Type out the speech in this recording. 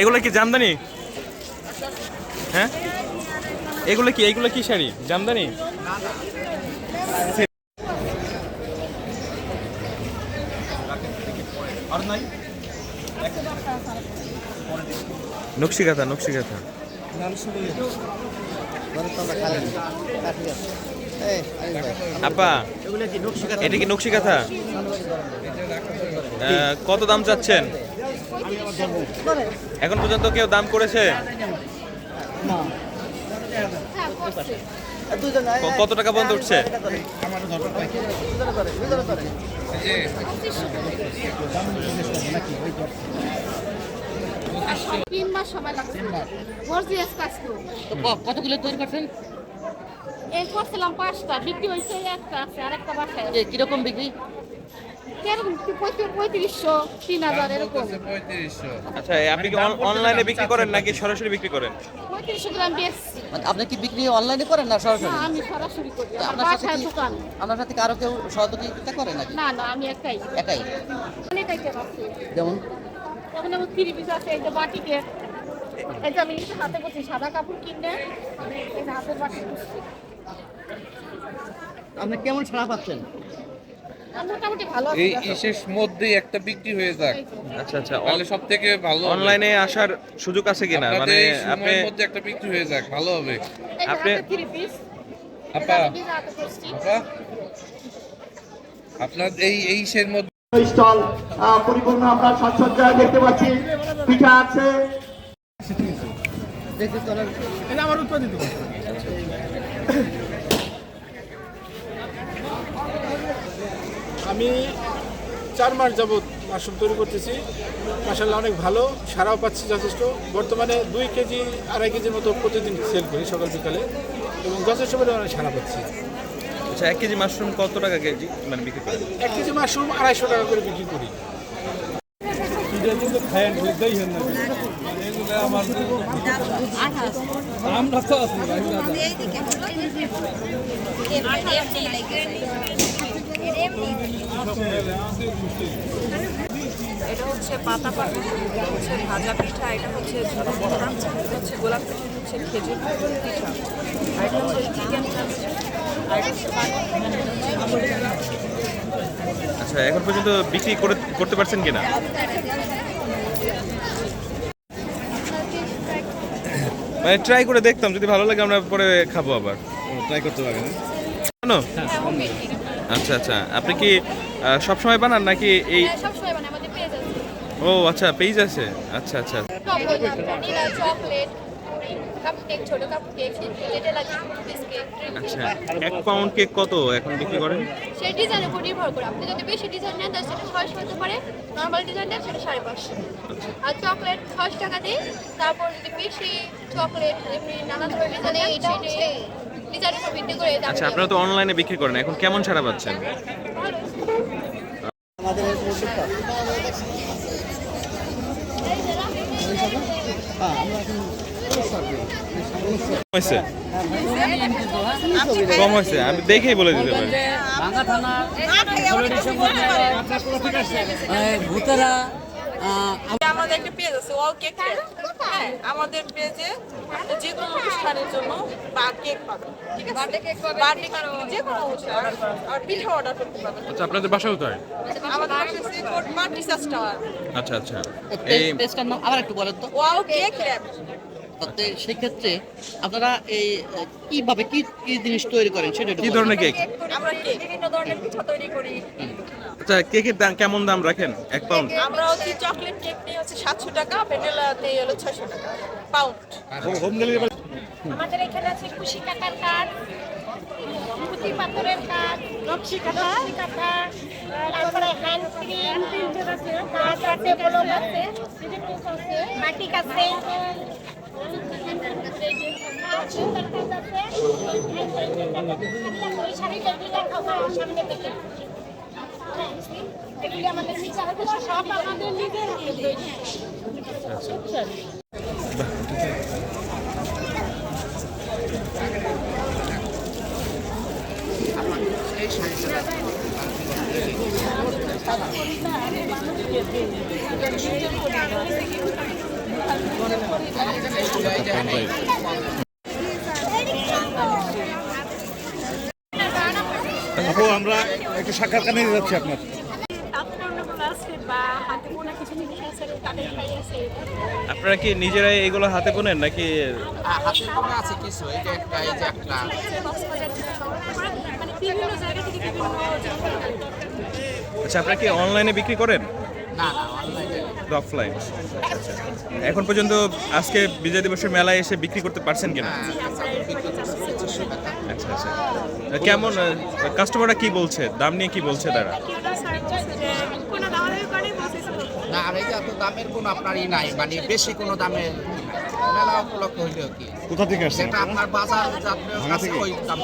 এগুলো কি জামদানি? হ্যাঁ? এগুলো কি এগুলো কি শাড়ি? জামদানি? নকশি কাঁথা নকশি কাঁথা আপা এটা কি নকশি কাঁথা? কত দাম চাচ্ছেন? এখন পর্যন্ত কেউ দাম করেছে? কত টাকা বন্ধ উঠছে? কতগুলো তৈরি করছেন? এই করছিলাম পাঁচটা বিক্রি হয়েছে একটা আছে আর একটা বাসায় কীরকম বিক্রি? কেরকম পঁয়ত্রিশশো তিন হাজার এরকম। আচ্ছা আপনি কি অনলাইনে বিক্রি করেন নাকি সরাসরি বিক্রি করেন? পঁয়ত্রিশশো গ্রাম বেশি মানে আপনি কি বিক্রি অনলাইনে করেন না সরাসরি? আমি সরাসরি করি আপনার সাথে দোকান। আপনার সাথে কি কেউ সহযোগিতা করে নাকি? না না আমি একটাই একাই? অনেক আইটেম আছে। যেমন? তখন আমার থ্রি পিস আছে এই যে বাটিকে। এই যে আমি হাতে করছি সাদা কাপড় কিনে এই হাতের বাটি করছি আপনি কেমন ছাড়া পাচ্ছেন? আর মোটামুটি ভালো এই ইসের মধ্যেই একটা বিক্রি হয়ে যাক। আচ্ছা আচ্ছা। তাহলে সব থেকে ভালো অনলাইনে আসার সুযোগ আছে কিনা? মানে আপনি মধ্যে একটা বিক্রি হয়ে যাক ভালো হবে। আপনি- হাতে থ্রি পিস আপা। আপা। আপনার এই এই ইসের মধ্যে স্টল পরিপূর্ণ আমরা সাজসজ্জায় দেখতে পাচ্ছি। পিঠা আছে। আমি চার মাস যাবৎ মাশরুম তৈরি করতেছি মাসাল্লাহ অনেক ভালো সারাও পাচ্ছি যথেষ্ট বর্তমানে দুই কেজি আড়াই কেজির মতো প্রতিদিন সেল করি সকাল বিকালে এবং যথেষ্ট পরিমাণে সারা পাচ্ছি আচ্ছা এক কেজি মাশরুম কত টাকা কেজি মানে বিক্রি করেন এক কেজি মাশরুম আড়াইশো টাকা করে বিক্রি করি এটা হচ্ছে পাতা পাতা এটা হচ্ছে ভাজা পিঠা এটা হচ্ছে ঝুড়ো এটা হচ্ছে গোলাপ পিঠা এটা হচ্ছে খেজুর পিঠা। আর এটা হচ্ছে চিকেন আর এটা হচ্ছে আচ্ছা এখন পর্যন্ত বিক্রি করে করতে পারছেন কিনা? মানে ট্রাই করে দেখতাম যদি ভালো লাগে আমরা পরে খাব আবার। ট্রাই করতে পারবেন জানো আচ্ছা আচ্ছা। আপনি কি সব সময় বানান নাকি এই সবসময় মানে আমাদের পেয়ে যাচ্ছে ও আচ্ছা পেজ আছে? আচ্ছা আচ্ছা। ভ্যানিলা চকলেট কাপ কেক ছোট কাপ কেক যেটা লাগে বিস্কিট আচ্ছা। এক পাউন্ড কেক কত এখন বিক্রি করেন? সেই ডিজাইনের উপর নির্ভর করে। আপনি যদি বেশি ডিজাইন নেন তাহলে সেটা ছয়শো হতে পারে। নর্মাল ডিজাইন নেন সেটা সাড়ে পাঁচশো। আর চকলেট ছয়শো টাকা দিই তারপর যদি বেশি চকলেট এমনি নানা ধরনের ডিজাইন ডিজাইনের উপর ভিত্তি করে দাম আচ্ছা আপনারা তো অনলাইনে বিক্রি করেন এখন কেমন ছাড়া পাচ্ছেন? হয়েছে? কম হয়েছে আমি দেখেই বলে দিতে পারি। থানা ভূতেরা আমাদের একটা পেজ আছে ওয়াও কেক হ্যাঁ আমাদের পেজে যে কোনো অনুষ্ঠানের জন্য বা কেক পাবেন ঠিক আছে? বার্থডে কেক পাবেন। বার্থডে যে কোনো অনুষ্ঠান। অর্ডার করা আর পিঠা অর্ডার করতে পারবেন। আচ্ছা আপনাদের বাসা কোথায়? আমাদের রিসার্চ টাওয়ার আচ্ছা আচ্ছা। এই পেজটার নাম আবার একটু বলেন তো। ওয়াও কেক ল্যাব সেক্ষেত্রে আপনারা এই কীভাবে কি কি জিনিস তৈরি করেন সেটা কি ধরনের কেক আমরা কেক বিভিন্ন ধরনের পিঠা তৈরি করি। আচ্ছা কেকের দাম কেমন দাম রাখেন? এক পাউন্ড আমরা হচ্ছে চকলেট কেক নিয়ে হচ্ছে সাতশো টাকা ভ্যানিলাতে হলো ছয়শো টাকা পাউন্ড হোম ডেলিভারি আমাদের এখানে আছে কুশি কাটার কাঠ পুঁতি পাথরের কাঠ নকশি কাটা কাটা তারপরে হ্যান্ড ক্রিম কাঠ আছে কলম আছে মাটিক আছে এগুলি আমাদের নিজের সব আমাদের নিজের হাতে তৈরি। আপু আমরা একটু সাক্ষাৎকার নিয়ে যাচ্ছি আপনার। আপনারা কি নিজেরাই এগুলো হাতে বোনেন নাকি? হাতে কমে আছে কিছু এই যে একটা এই যে একটা। আচ্ছা আপনারা কি অনলাইনে বিক্রি করেন? না না অনলাইনে অফলাইন এখন পর্যন্ত আজকে বিজয় দিবসের মেলায় এসে বিক্রি করতে পারছেন কিনা? আচ্ছা আচ্ছা। কেমন কাস্টমাররা কি বলছে? দাম নিয়ে কি বলছে তারা? না আর এই এত দামের কোনো আপনার ই নাই মানে বেশি কোনো দামের মেলা উপলক্ষ হইলেও কি? কোথা থেকে আসছেন? যেটা আপনার বাজার যাত্রা? ওই দাম